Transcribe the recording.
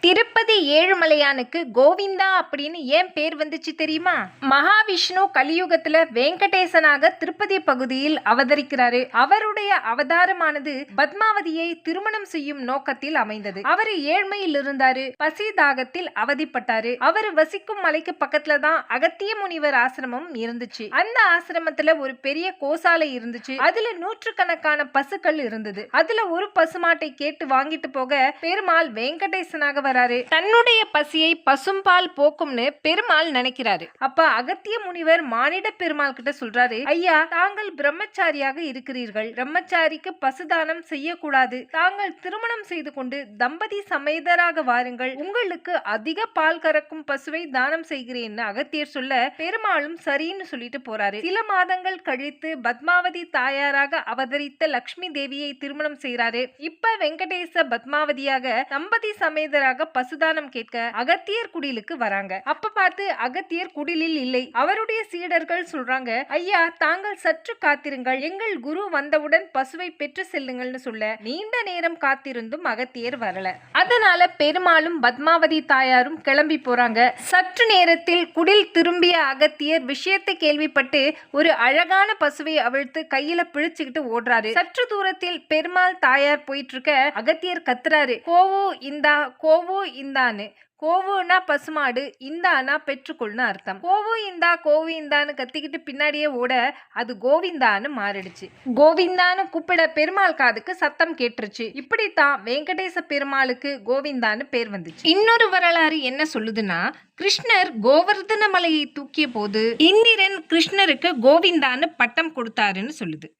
திருப்பதி ஏழுமலையானுக்கு கோவிந்தா அப்படின்னு ஏன் பேர் வந்துச்சு தெரியுமா? மகாவிஷ்ணு கலியுகத்துல வெங்கடேசனாக திருப்பதி பகுதியில் அவதரிக்கிறாரு. அவருடைய அவதாரமானது பத்மாவதியை திருமணம் செய்யும் நோக்கத்தில் அமைந்தது. அவரு ஏழ்மையில் இருந்தாரு பசி தாகத்தில் அவதிப்பட்டாரு. அவர் வசிக்கும் மலைக்கு பக்கத்துல தான் அகத்திய முனிவர் ஆசிரமம் இருந்துச்சு. அந்த ஆசிரமத்துல ஒரு பெரிய கோசாலை இருந்துச்சு. அதுல நூற்று கணக்கான பசுக்கள் இருந்தது. அதுல ஒரு பசுமாட்டை கேட்டு வாங்கிட்டு போக பெருமாள் வெங்கடேசனாக வராரு. தன்னுடைய பசியை பசும்பால் போக்கும்னு பெருமாள் நினைக்கிறாரு. அப்ப அகத்திய முனிவர் மானிட பெருமாள் கிட்ட சொல்றாரு ஐயா தாங்கள் பிரம்மச்சாரியாக இருக்கிறீர்கள். பிரம்மச்சாரிக்கு பசுதானம் செய்யக்கூடாது. தாங்கள் திருமணம் செய்து கொண்டு தம்பதி சமேதராக வாருங்கள். உங்களுக்கு அதிக பால் கறக்கும் பசுவை தானம் செய்கிறேன்னு அகத்தியர் சொல்ல பெருமாளும் சரின்னு சொல்லிட்டு போறாரு. சில மாதங்கள் கழித்து பத்மாவதி தாயாராக அவதரித்த லக்ஷ்மி தேவியை திருமணம் செய்றாரு. இப்ப வெங்கடேச பத்மாவதியாக தம்பதி சமேதராக பசுதானம் கேட்க அகத்தியர் குடிலுக்கு வராங்க. அப்ப பார்த்து அகத்தியர் குடிலில் இல்லை. அவருடைய சீடர்கள் சொல்றாங்க ஐயா தாங்கள் சற்று காத்திருங்கள். எங்கள் குரு வந்தவுடன் பசுவை பெற்று செல்லுங்கள்னு சொல்ல நீண்ட நேரம் காத்திருந்தும் அகத்தியர் வரல. அதனால பெருமாளும் பத்மாவதி தாயாரும் கிளம்பி போறாங்க. சற்று நேரத்தில் குடில் திரும்பிய அகத்தியர் விஷயத்தை கேள்விப்பட்டு ஒரு அழகான பசுவை அவிழ்த்து கையில பிழிச்சுக்கிட்டு ஓடுறாரு. சற்று தூரத்தில் பெருமாள் தாயார் போயிட்டு இருக்க அகத்தியர் கத்துறாரு. கோவோ இந்தா கோவோ இந்தான்னு. கோவுன்னா பசுமாடு இந்தானா பெற்றுக்கொள்னு அர்த்தம். கோவு இந்தா கோவு இந்தான்னு கத்திக்கிட்டு பின்னாடியே ஓட அது கோவிந்தான்னு மாறிடுச்சு. கோவிந்தான்னு கூப்பிட பெருமாள் காதுக்கு சத்தம் கேட்டுருச்சு. இப்படித்தான் வெங்கடேச பெருமாளுக்கு கோவிந்தான்னு பேர் வந்துச்சு. இன்னொரு வரலாறு என்ன சொல்லுதுன்னா கிருஷ்ணர் கோவர்தன மலையை தூக்கிய போது இந்திரன் கிருஷ்ணருக்கு கோவிந்தான்னு பட்டம் கொடுத்தாருன்னு சொல்லுது.